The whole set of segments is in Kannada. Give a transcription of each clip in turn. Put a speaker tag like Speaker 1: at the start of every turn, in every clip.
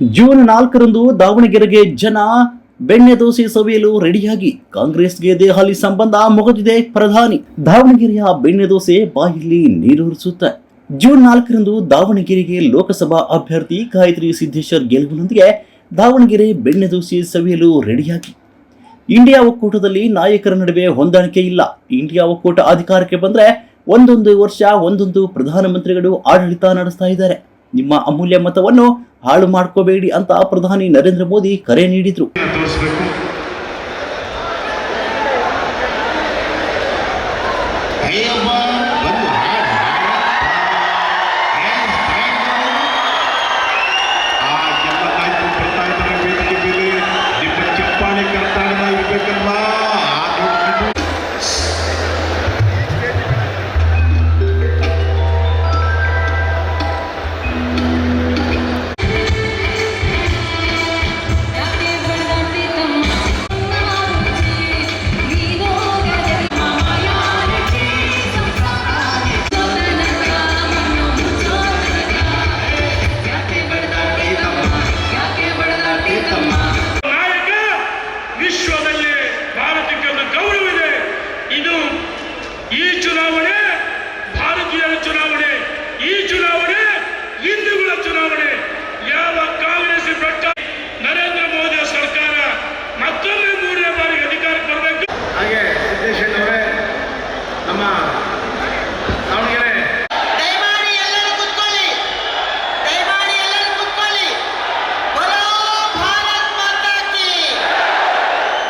Speaker 1: ಜೂನ್ ನಾಲ್ಕರಂದು ದಾವಣಗೆರೆಗೆ ಜನ ಬೆಣ್ಣೆ ದೋಸೆ ಸವಿಯಲು ರೆಡಿಯಾಗಿ. ಕಾಂಗ್ರೆಸ್ಗೆ ದೇಹಾಲಿ ಸಂಬಂಧ ಮುಗಿದಿದೆ ಪ್ರಧಾನಿ. ದಾವಣಗೆರೆಯ ಬೆಣ್ಣೆ ದೋಸೆ ಬಾಯಿಲಿ ನೀರೂರಿಸುತ್ತೆ ಜೂನ್ ನಾಲ್ಕರಂದು ದಾವಣಗೆರೆಗೆ ಲೋಕಸಭಾ ಅಭ್ಯರ್ಥಿ ಗಾಯತ್ರಿ ಸಿದ್ದೇಶ್ವರ್ ಗೆಲುವಿನೊಂದಿಗೆ ದಾವಣಗೆರೆ ಬೆಣ್ಣೆ ದೋಸೆ ಸವಿಯಲು ರೆಡಿಯಾಗಿ. ಇಂಡಿಯಾ ಒಕ್ಕೂಟದಲ್ಲಿ ನಾಯಕರ ನಡುವೆ ಹೊಂದಾಣಿಕೆ ಇಲ್ಲ. ಇಂಡಿಯಾ ಒಕ್ಕೂಟ ಅಧಿಕಾರಕ್ಕೆ ಬಂದ್ರೆ ಒಂದೊಂದು ವರ್ಷ ಒಂದೊಂದು ಪ್ರಧಾನಮಂತ್ರಿಗಳು ಆಡಳಿತ ನಡೆಸ್ತಾ ಇದ್ದಾರೆ. ನಿಮ್ಮ ಅಮೂಲ್ಯ ಮತವನ್ನು ಹಾಳು ಮಾಡ್ಕೋಬೇಡಿ ಅಂತ ಪ್ರಧಾನಿ ನರೇಂದ್ರ ಮೋದಿ ಕರೆ ನೀಡಿದ್ರು.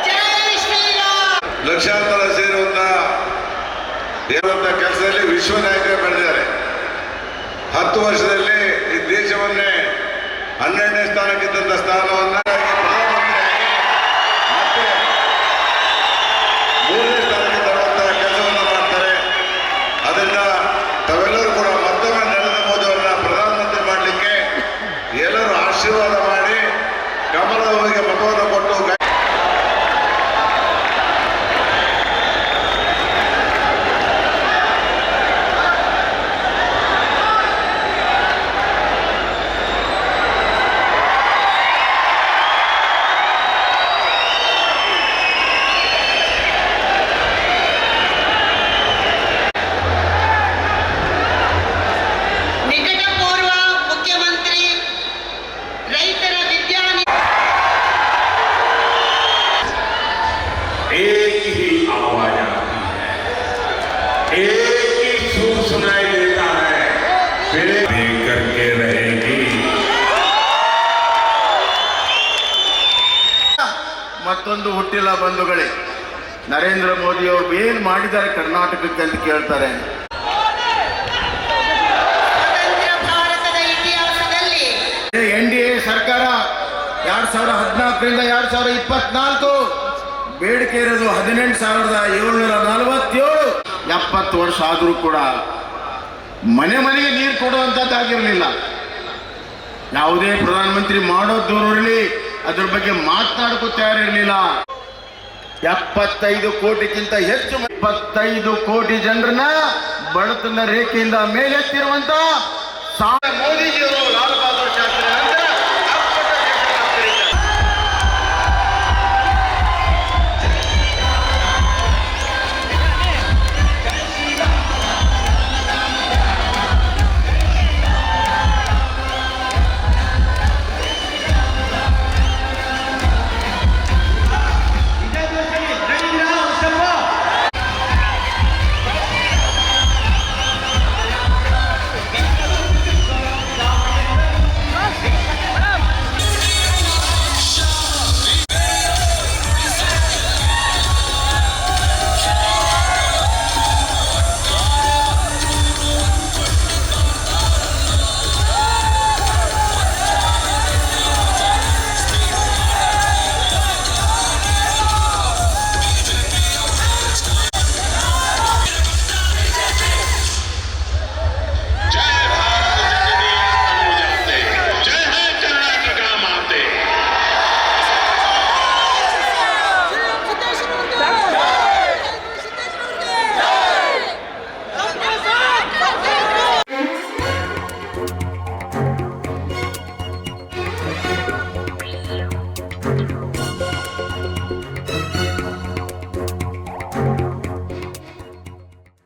Speaker 2: ಜೈ ಶ್ರೀರಾಮ್.
Speaker 3: ಲಕ್ಷಾಂತರ ಸೇರುವಂತ ಇರುವಂತ ಕೆಲಸದಲ್ಲಿ ವಿಶ್ವ ನಾಯಕರೇ ಬೆಳೆದಿದ್ದಾರೆ. ಹತ್ತು ವರ್ಷದಲ್ಲಿ ಈ ದೇಶವನ್ನೇ ಹನ್ನೆರಡನೇ ಸ್ಥಾನಕ್ಕಿದ್ದಂಥ ಸ್ಥಾನವನ್ನ
Speaker 4: ಮತ್ತೊಂದು ಹುಟ್ಟಿಲ್ಲ ಬಂಧುಗಳೇ. ನರೇಂದ್ರ ಮೋದಿ ಅವರು ಏನು ಮಾಡಿದ್ದಾರೆ ಕರ್ನಾಟಕಕ್ಕೆ ಅಂತ ಕೇಳ್ತಾರೆ. ಎನ್ ಡಿ ಎ ಸರ್ಕಾರ ಎರಡ್ ಸಾವಿರದ ಹದಿನಾಲ್ಕರಿಂದ ಎರಡ್ ಸಾವಿರದ ಇಪ್ಪತ್ನಾಲ್ಕು. ಬೇಡಿಕೆ ಇರೋದು ಹದಿನೆಂಟು ಸಾವಿರದ ಏಳ್ನೂರ ನಲವತ್ತೇಳು. ಎಪ್ಪತ್ತು ವರ್ಷ ಆದರೂ ಕೂಡ ಮನೆ ಮನೆಗೆ ನೀರು ಕೊಡುವಂಥದ್ದಾಗಿರಲಿಲ್ಲ. ಯಾವುದೇ ಪ್ರಧಾನಮಂತ್ರಿ ಮಾಡೋದು ಇರಲಿ. ಅದ್ರ ಬಗ್ಗೆ ಮಾತನಾಡಕ್ಕೂ ತಯಾರಿರಲಿಲ್ಲ. ಎಪ್ಪತ್ತೈದು ಕೋಟಿಗಿಂತ ಹೆಚ್ಚು ಇಪ್ಪತ್ತೈದು ಕೋಟಿ ಜನರನ್ನ ಬಡತನ ರೇಖೆಯಿಂದ ಮೇಲೆತ್ತಿರುವಂತ ಮೋದಿಜಿಯವರು